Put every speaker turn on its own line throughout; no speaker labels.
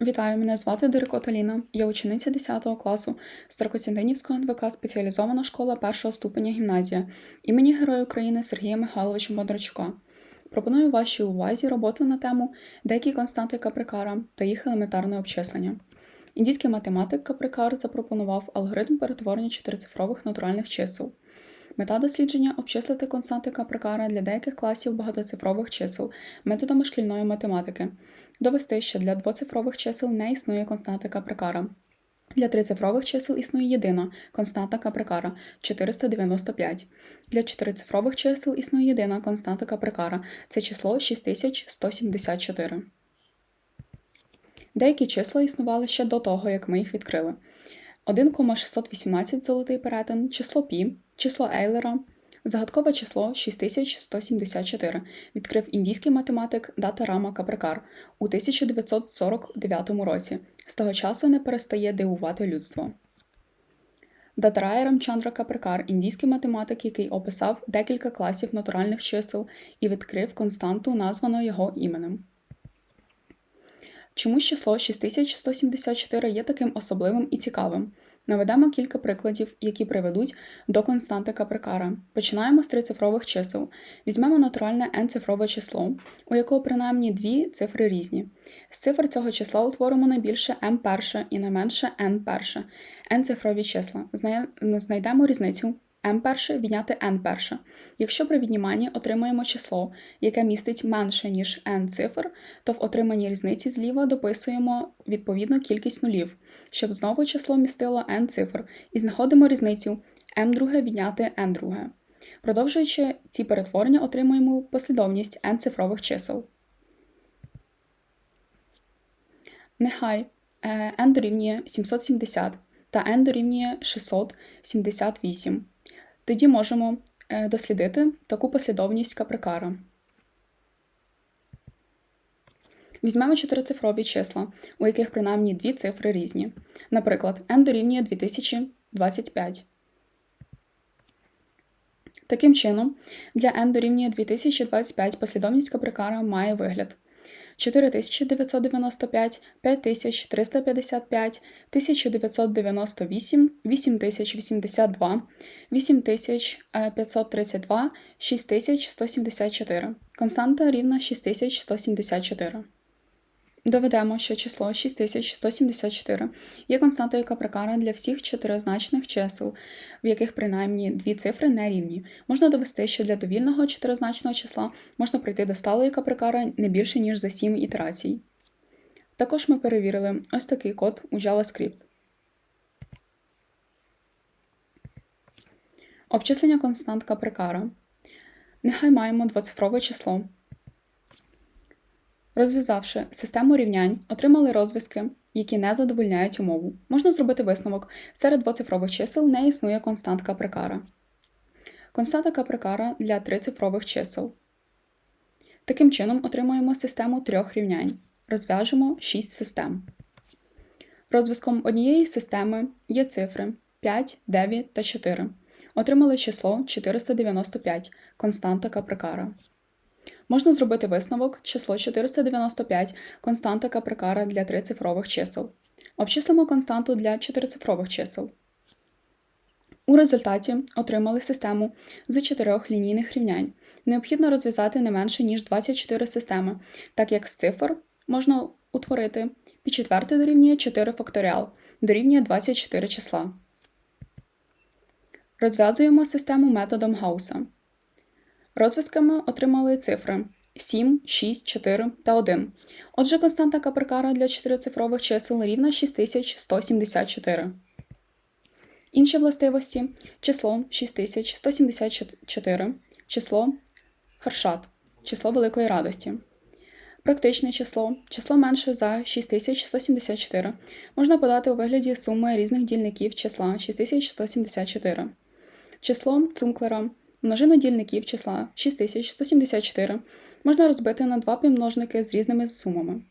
Вітаю, мене звати Дирикот Аліна. Я учениця 10 класу Старокостянтинівського НВК спеціалізована школа першого ступеня гімназія імені Героя України Сергія Михайловича Бондарчука. Пропоную вашій увазі роботу на тему деякі константи Каприкара та їх елементарне обчислення. Індійський математик Каприкар запропонував алгоритм перетворення чотирицифрових натуральних чисел. Мета дослідження обчислити константи Каприкара для деяких класів багатоцифрових чисел методами шкільної математики, довести, що для двоцифрових чисел не існує константи Каприкара. Для трицифрових чисел існує єдина константа Каприкара 495. Для чотирицифрових чисел існує єдина константа Каприкара це число 6174. Деякі числа існували ще до того, як ми їх відкрили. 1,618 золотий перетин, число Пі, число Ейлера, загадкове число 6174 відкрив індійський математик Дата Рама Каприкар у 1949 році. З того часу не перестає дивувати людство. Датарая Рамчандра Каприкар індійський математик, який описав декілька класів натуральних чисел і відкрив константу, названу його іменем. Чому число 6174 є таким особливим і цікавим? Наведемо кілька прикладів, які приведуть до константи Каприкара. Починаємо з трицифрових чисел. Візьмемо натуральне n-цифрове число, у якого принаймні дві цифри різні. З цифр цього числа утворимо найбільше m перше і найменше n перше. n-цифрові числа. Знайдемо різницю m перше відняти n перше. Якщо при відніманні отримаємо число, яке містить менше, ніж n цифр, то в отриманій різниці зліва дописуємо відповідну кількість нулів, щоб знову число містило n цифр, і знаходимо різницю m друге відняти n друге. Продовжуючи ці перетворення, отримуємо послідовність n цифрових чисел. Нехай е, n дорівнює 770 та n дорівнює 678. Тоді можемо е, дослідити таку послідовність каприкара. Візьмемо чотирицифрові числа, у яких принаймні дві цифри різні. Наприклад, n дорівнює 2025. Таким чином, для n дорівнює 2025 послідовність каприкара має вигляд 4995, 5355, 1998, 8082, 8532, 6174. Константа рівна 6174. Доведемо, що число 6174 є константою Каприкара для всіх чотиризначних чисел, в яких принаймні дві цифри не рівні. Можна довести, що для довільного чотиризначного числа можна прийти до сталої Каприкара не більше, ніж за 7 ітерацій. Також ми перевірили ось такий код у JavaScript. Обчислення констант Каприкара. Нехай маємо двоцифрове число. Розв'язавши систему рівнянь, отримали розв'язки, які не задовольняють умову. Можна зробити висновок: серед двоцифрових чисел не існує констант Каприкара. Константа Каприкара для трицифрових чисел. Таким чином, отримуємо систему трьох рівнянь. Розв'яжемо 6 систем. Розв'язком однієї системи є цифри 5, 9 та 4. Отримали число 495 константа Каприкара. Можна зробити висновок число 495 константа Каприкара для трицифрових чисел. Обчислимо константу для чотирицифрових чисел. У результаті отримали систему з чотирьох лінійних рівнянь. Необхідно розв'язати не менше, ніж 24 системи, так як з цифр можна утворити під четверте дорівнює 4 факторіал, дорівнює 24 числа. Розв'язуємо систему методом Гаусса. Розв'язками отримали цифри 7, 6, 4 та 1. Отже, константа Каприкара для чотирицифрових чисел рівна 6174. Інші властивості число 6174, число Харшат, число великої радості. Практичне число, число менше за 6174 можна подати у вигляді суми різних дільників числа 6174. Число Цунклера Множину дільників числа 6174 можна розбити на два півмножники з різними сумами.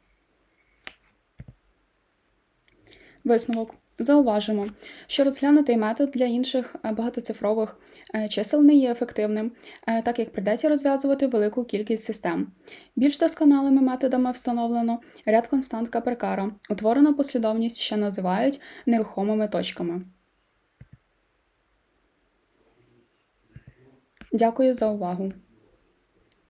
Висновок. Зауважимо, що розглянутий метод для інших е, багатоцифрових е, чисел не є ефективним, е, так як придеться розв'язувати велику кількість систем. Більш досконалими методами встановлено ряд констант Каприкара. Утворена послідовність ще називають нерухомими точками. Дякую за увагу!